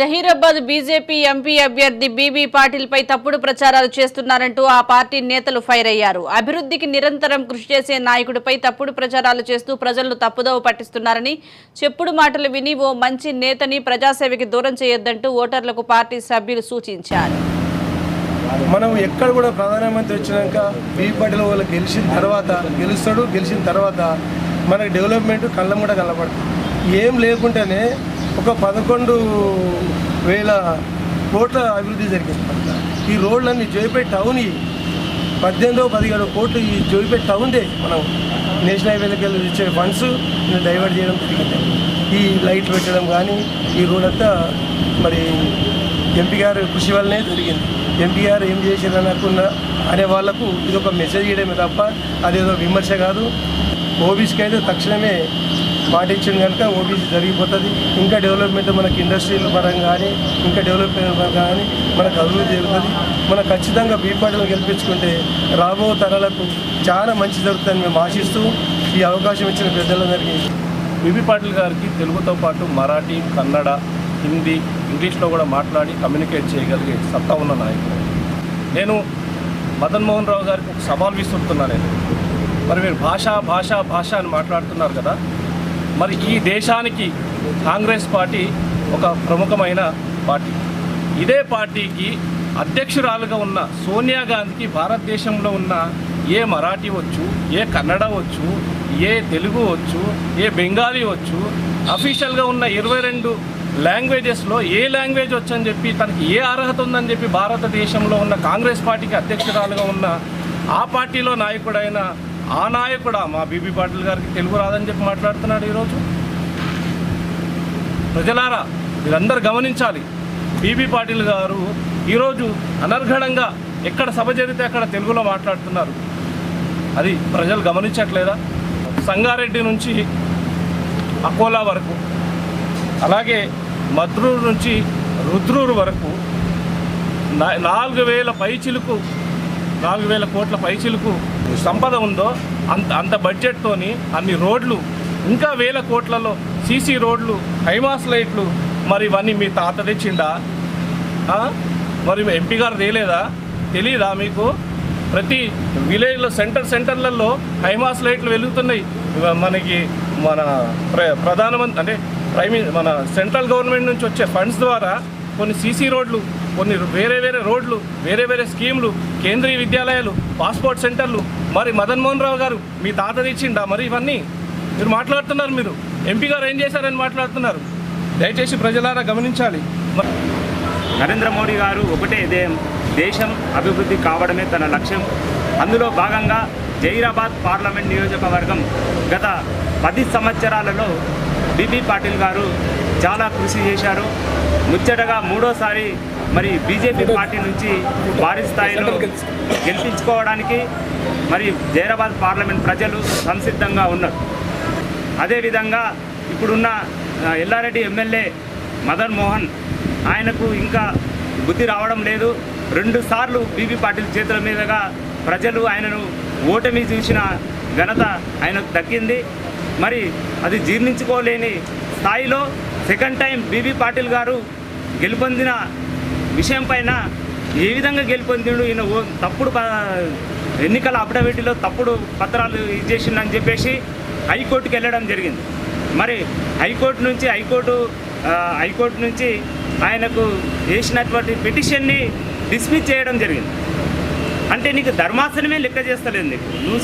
Zaheerabad BJP MP అభ్యర్థి B B పాటిల్పై తప్పుడు ప్రచారాలు చేస్తున్నారంటూ ఆ పార్టీ నేతలు ఫైర్ అయ్యారు. అభివృద్ధికి నిరంతరం కృషి చేసే నాయకుడిపై తప్పుడు ప్రచారాలు చేస్తూ ప్రజలను తప్పుదోవ పట్టిస్తున్నారని చెప్పుడు మాటలు విని ఓ మంచి నేతని ప్రజాసేవకి దూరం చేయొద్దంటూ ఓటర్లకు పార్టీ సభ్యులు సూచించారు. మనం ఎక్కడ కూడా ప్రధానమంత్రి వచ్చినాక బీబీ పాటిల్ వాళ్ళు గెలిచిన తర్వాత గెలుస్తాడు గెలిచిన తర్వాత మనకి డెవలప్మెంట్ కళ్ళం కూడా కనబడుతుంది. ఏం లేకుండానే ఒక పదకొండు వేల కోట్ల అభివృద్ధి జరిగింది. ఈ రోడ్లన్నీ జోయిపేట టౌన్ పద్దెనిమిదో పదిహేడు కోట్లు ఈ జోయిపేట టౌన్దే. మనం నేషనల్ హైవేలకు వెళ్ళి ఇచ్చే ఫండ్స్ డైవర్ట్ చేయడం జరిగింది. ఈ లైట్ పెట్టడం కానీ ఈ రోడ్ అంతా మరి ఎంపీ గారు కృషి వల్లనే జరిగింది. ఎంపీ గారు ఏం చేశారు అనుకున్న అనే వాళ్ళకు ఇది ఒక మెసేజ్ ఇవ్వడమే తప్ప అదేదో విమర్శ కాదు. ఓబీసీకి అయితే తక్షణమే మాట ఇచ్చింది కనుక ఓబీసీ జరిగిపోతుంది. ఇంకా డెవలప్మెంట్ మనకి ఇండస్ట్రీల పరంగా కానీ ఇంకా డెవలప్మెంట్ పరంగా కానీ మనకు అభివృద్ధి జరుగుతుంది. మనం ఖచ్చితంగా బీపాటలు గెలిపించుకుంటే రాబో తరాలకు చాలా మంచి జరుగుతుందని మేము ఆశిస్తూ ఈ అవకాశం ఇచ్చిన పెద్దలందరికీ బీబీ పాటిల్ గారికి తెలుగుతో పాటు మరాఠీ కన్నడ హిందీ ఇంగ్లీష్లో కూడా మాట్లాడి కమ్యూనికేట్ చేయగలిగే సత్తా ఉన్న నాయకుడు. నేను మదన్ మోహన్ రావు గారికి ఒక సవాల్ విసురుతున్నాను. నేను మరి మీరు భాష భాష భాష అని మాట్లాడుతున్నారు కదా మరి ఈ దేశానికి కాంగ్రెస్ పార్టీ ఒక ప్రముఖమైన పార్టీ. ఇదే పార్టీకి అధ్యక్షురాలుగా ఉన్న సోనియా గాంధీకి భారతదేశంలో ఉన్న ఏ మరాఠీ వచ్చు ఏ కన్నడ వచ్చు ఏ తెలుగు వచ్చు ఏ బెంగాలీ వచ్చు అఫీషియల్గా ఉన్న ఇరవై రెండు లాంగ్వేజెస్లో ఏ లాంగ్వేజ్ వచ్చని చెప్పి తనకి ఏ అర్హత ఉందని చెప్పి భారతదేశంలో ఉన్న కాంగ్రెస్ పార్టీకి అధ్యక్షురాలుగా ఉన్న ఆ పార్టీలో నాయకుడైన ఆ నాయకుడా? మా బీబీ పాటిల్ గారికి తెలుగు రాదని చెప్పి మాట్లాడుతున్నాడు ఈరోజు. ప్రజలారా మీరందరూ గమనించాలి. బీబీ పాటిల్ గారు ఈరోజు అనర్ఘడంగా ఎక్కడ సభ జరిగితే అక్కడ తెలుగులో మాట్లాడుతున్నారు. అది ప్రజలు గమనించట్లేదా? సంగారెడ్డి నుంచి అకోలా వరకు అలాగే మద్రూరు నుంచి రుద్రూరు వరకు నాలుగు వేల పైచిలుకు నాలుగు వేల కోట్ల పైచిలుకు సంపద ఉందో అంత అంత బడ్జెట్తోని అన్ని రోడ్లు ఇంకా వేల కోట్లలో సీసీ రోడ్లు హైమాస్ లైట్లు మరి ఇవన్నీ మీ తాత తెచ్చిండా? మరి ఎంపీ గారు తేలేదా? తెలియదా మీకు? ప్రతి విలేజ్లో సెంటర్ సెంటర్లలో హైమాస్ లైట్లు వెలుగుతున్నాయి. మనకి మన ప్ర ప్రధానమంత్రి అంటే ప్రైమ్ మన సెంట్రల్ గవర్నమెంట్ నుంచి వచ్చే ఫండ్స్ ద్వారా కొన్ని సీసీ రోడ్లు కొన్ని వేరే వేరే రోడ్లు వేరే వేరే స్కీములు కేంద్రీయ విద్యాలయాలు పాస్పోర్ట్ సెంటర్లు మరి మదన్ మోహన్ రావు గారు మీ తాత తెచ్చిండా మరి ఇవన్నీ మీరు మాట్లాడుతున్నారు మీరు. ఎంపీ గారు ఏం చేశారని మాట్లాడుతున్నారు. దయచేసి ప్రజలారా గమనించాలి. నరేంద్ర మోడీ గారు ఒకటే ఇదేం? దేశం అభివృద్ధి కావడమే తన లక్ష్యం. అందులో భాగంగా జైరాబాద్ పార్లమెంట్ నియోజకవర్గం గత పది సంవత్సరాలలో బీబీ పాటిల్ గారు చాలా కృషి చేశారు. ముచ్చటగా మూడోసారి మరి బీజేపీ పార్టీ నుంచి భారీ స్థాయిలో గెలిపించుకోవడానికి మరి జైరాబాద్ పార్లమెంట్ ప్రజలు సంసిద్ధంగా ఉన్నారు. అదేవిధంగా ఇప్పుడున్న ఎల్లారెడ్డి ఎమ్మెల్యే మదన్ మోహన్ ఆయనకు ఇంకా బుద్ధి రావడం లేదు. రెండు సార్లు బీబీ పాటిల్ చేతుల మీదుగా ప్రజలు ఆయనను ఓటమి చూసిన ఘనత ఆయనకు దక్కింది. మరి అది జీర్ణించుకోలేని స్థాయిలో సెకండ్ టైం బీబీ పాటిల్ గారు గెలుపొందిన విషయం పైన ఏ విధంగా గెలుపొందిండు ఈయన ఓ- తప్పుడు ఎన్నికల అఫిడవిట్లో తప్పుడు పత్రాలు ఇచ్చేసిండని చెప్పేసి హైకోర్టుకి వెళ్ళడం జరిగింది. మరి హైకోర్టు నుంచి హైకోర్టు హైకోర్టు నుంచి ఆయనకు వేసినటువంటి పిటిషన్ని డిస్మిస్ చేయడం జరిగింది. అంటే నీకు ధర్మాసనమే లెక్క చేస్తలేదు నీకు. నువ్వు